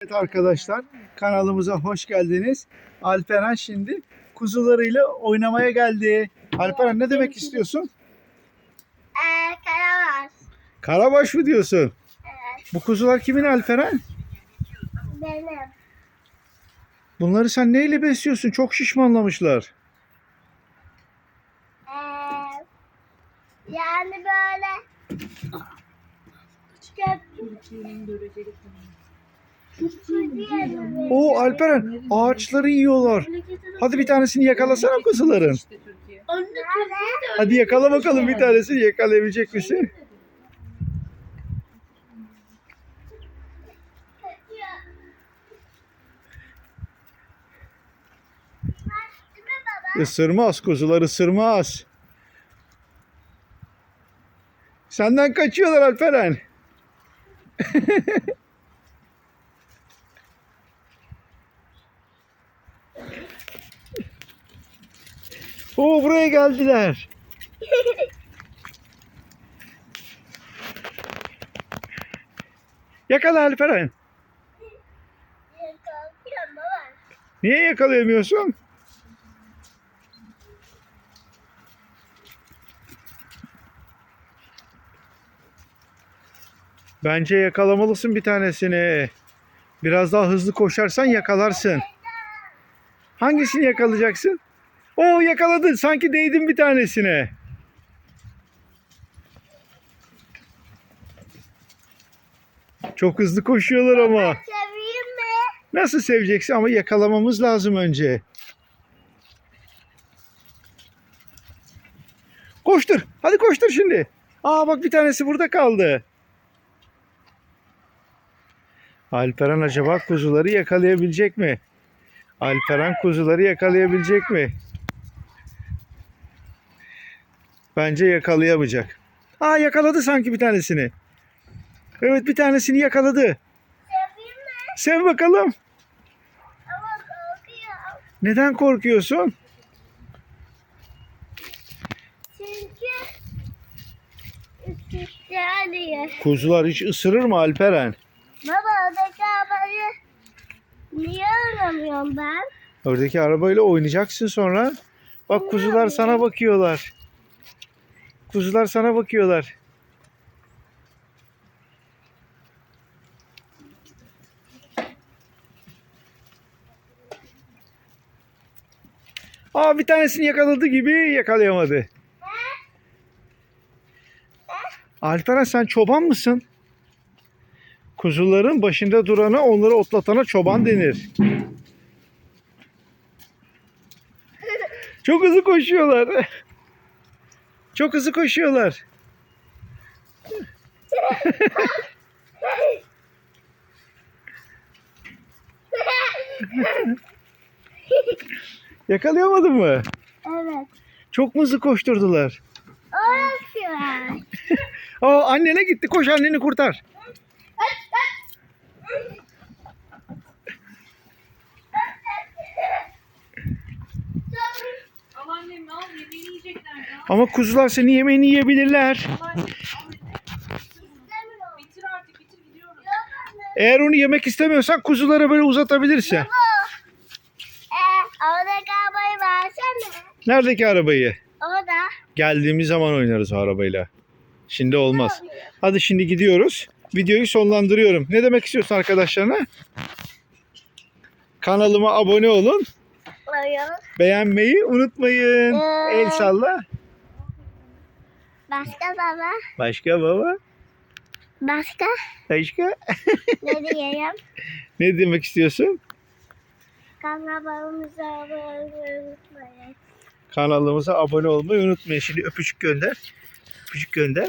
Evet arkadaşlar kanalımıza hoş geldiniz. Alperen şimdi kuzularıyla oynamaya geldi. Alperen ne demek istiyorsun? Ee, karamaz. Karabaş mı diyorsun? Evet. Bu kuzular kimin Alperen? Benim. Bunları sen neyle besliyorsun? Çok şişmanlamışlar. Ee, yani böyle köpük Oo Alperen ağaçları yiyorlar. Hadi bir tanesini yakalasana kuzuların. Hadi yakala bakalım bir tanesini yakalayabilecek misin? Isırmaz kuzular ısırmaz. Senden kaçıyorlar Alperen. Oo buraya geldiler. Yakala Alperen. Niye yakalayamıyorsun? Bence yakalamalısın bir tanesini. Biraz daha hızlı koşarsan yakalarsın. Hangisini yakalayacaksın? Oo yakaladın. Sanki değdin bir tanesine. Çok hızlı koşuyorlar ama. Nasıl seveceksin ama yakalamamız lazım önce. Koştur. Hadi koştur şimdi. Aa bak bir tanesi burada kaldı. Alperen acaba kuzuları yakalayabilecek mi? Alperen kuzuları yakalayabilecek mi? Bence yakalayamayacak. Aa yakaladı sanki bir tanesini. Evet bir tanesini yakaladı. Sev bakalım. Neden korkuyorsun? Çünkü yani. Kuzular hiç ısırır mı Alperen? Baba oradaki arabayı niye aramıyorum ben? Oradaki arabayla oynayacaksın sonra. Bak kuzular sana bakıyorlar. Kuzular sana bakıyorlar. Aa bir tanesini yakaladı gibi yakalayamadı. Alperen sen çoban mısın? Kuzuların başında durana onları otlatana çoban denir. Çok hızlı koşuyorlar. Çok hızlı koşuyorlar. Yakalayamadın mı? Evet. Çok mu hızlı koşturdular? Var. Aa annene gitti. Koş anneni kurtar. Al annem al yemeğini yiyecekler ya. Ama kuzular senin yemeğini yiyebilirler. Al anne, al. Bitir artık bitir gidiyoruz. Eğer onu yemek istemiyorsan kuzuları böyle uzatabilirsin. Ee, oradaki arabayı versene. Neredeki arabayı? Orada. Geldiğimiz zaman oynarız o arabayla. Şimdi olmaz. Hadi şimdi gidiyoruz. Videoyu sonlandırıyorum. Ne demek istiyorsun arkadaşlarına? Kanalıma abone olun. Beğenmeyi unutmayın. Ee. El salla. Başka baba. Başka baba. Başka Başka. ne diyeyim? Ne demek istiyorsun? Kanalımıza abone olmayı unutmayın. Kanalımıza abone olmayı unutmayın. Şimdi öpücük gönder. Öpücük gönder.